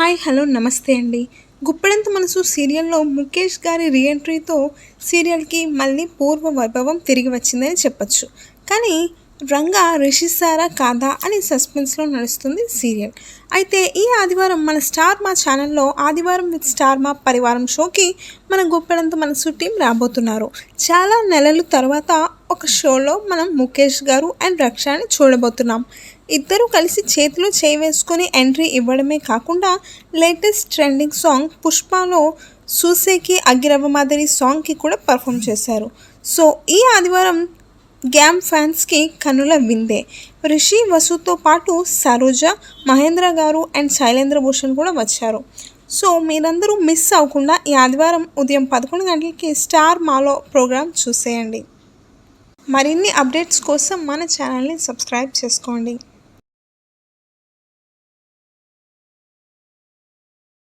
Hi hello నమస్తే అండి. గుప్పెడంత మనసు సీరియల్లో ముఖేష్ గారి రీఎంట్రీతో సీరియల్కి మళ్ళీ పూర్వ వైభవం తిరిగి వచ్చిందని చెప్పచ్చు. కానీ రంగా రిషిస్తారా కాదా అని సస్పెన్స్లో నడుస్తుంది సీరియల్. అయితే ఈ ఆదివారం మన స్టార్ మా ఛానల్లో ఆదివారం విత్ స్టార్ మా పరివారం షోకి మన గొప్పడంత మనసు టీం రాబోతున్నారు. చాలా నెలలు తర్వాత ఒక షోలో మనం ముఖేష్ గారు అండ్ రక్షాని చూడబోతున్నాం. ఇద్దరు కలిసి చేతిలో చేయి వేసుకొని ఎంట్రీ ఇవ్వడమే కాకుండా లేటెస్ట్ ట్రెండింగ్ సాంగ్ పుష్పలో సూసేకి అగ్గిరవ్వ మాదిరి సాంగ్కి కూడా పర్ఫామ్ చేశారు. సో ఈ ఆదివారం గ్యామ్ ఫ్యాన్స్కి కనుల విందే. రిషి వసుతో పాటు సరోజ మహేంద్ర గారు అండ్ శైలేంద్ర భూషణ్ కూడా వచ్చారు. సో మీరందరూ మిస్ అవ్వకుండా ఈ ఆదివారం ఉదయం పదకొండు గంటలకి స్టార్ మాలో ప్రోగ్రామ్ చూసేయండి. మరిన్ని అప్డేట్స్ కోసం మన ఛానల్ని సబ్స్క్రైబ్ చేసుకోండి.